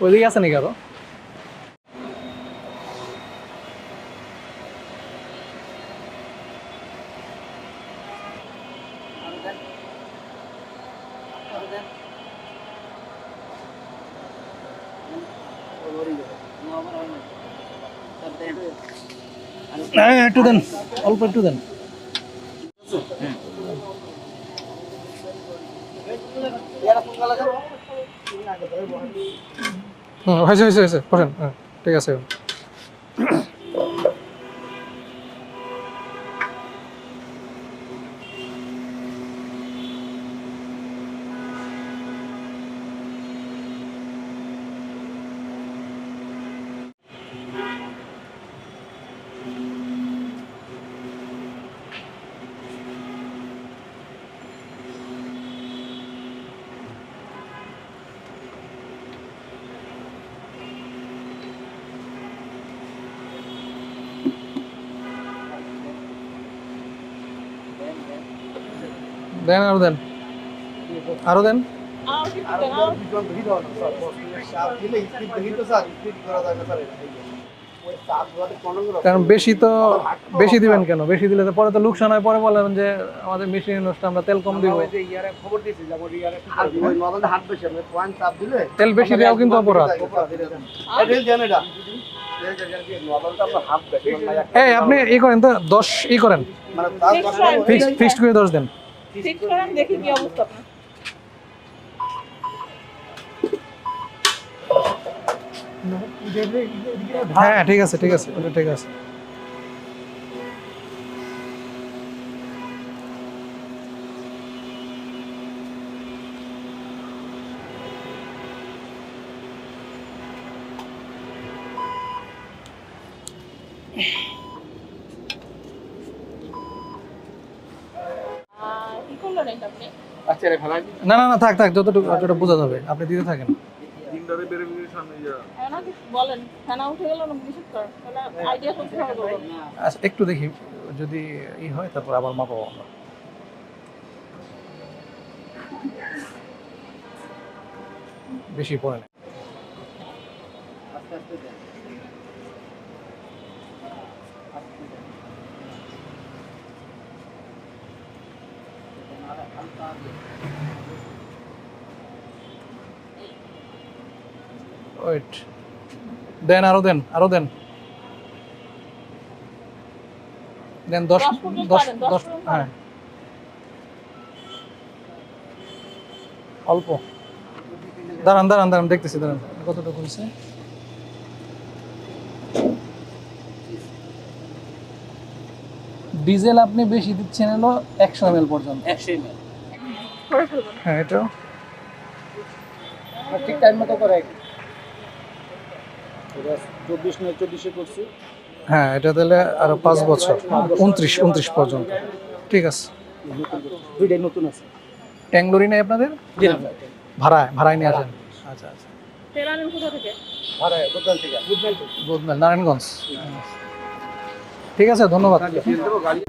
ওইদিকে আছে নাকি আরও? হ্যাঁ একটু দেন। অল্প একটু দেন। হুম হয়েছে হয়েছে হয়েছে বসেন হ্যাঁ ঠিক আছে দেন আরও দেন। আরও দেন। কারণ বেশি তো বেশি দিবেন কেন? বেশি দিলে তো পরে তো লোকসান হয়, পরে বলেন যে আমাদের মেশিন নষ্ট আমরা তেল কম দিব। তেল বেশি দেওয়াও কিন্তু অপরাধ। এই, আপনি ই করেন তো, দশ ই করেন। ফিক্সড করে দশ দেন। হ্যাঁ ঠিক আছে ঠিক আছে ঠিক আছে। এটা আপনি না না না থাক থাক যতটুকু যতটা বোঝা যাবে। আপনি দিতে থাকেন। হ্যাঁ না বলেন। থানা উঠে গেল না নিষেধ করেন তাহলে আইডিয়া করতে হবে আচ্ছা একটু দেখি যদি ই হয় তারপর আবার মাপাবো আমরা। বেশি পড়ে না। ওয়েট দেন আরও দেন আরও দেন। দেন দশ দশ দশ হ্যাঁ। অল্প। দাঁড়ান দাঁড়ান দাঁড়ান দেখতেছি দাঁড়ান। কতটুকু হয়েছে ডিজেল আপনি বেশি দিচ্ছেন হলো একশো এম পর্যন্ত। করে ফেলবেন হ্যাঁ এটাও ঠিক টাইম মতো করে চব্বিশ নয় চব্বিশে করছি। হ্যাঁ এটা তাহলে আরও পাঁচ বছর উনত্রিশ উনত্রিশ পর্যন্ত। ঠিক আছে। দুইটাই নতুন আছে। ট্যাংলোরি নেই আপনাদের? ভাড়ায় ভাড়ায় নিয়ে আসেন। আচ্ছা আচ্ছা। নারায়ণগঞ্জ। ঠিক আছে ধন্যবাদ। গাড়ি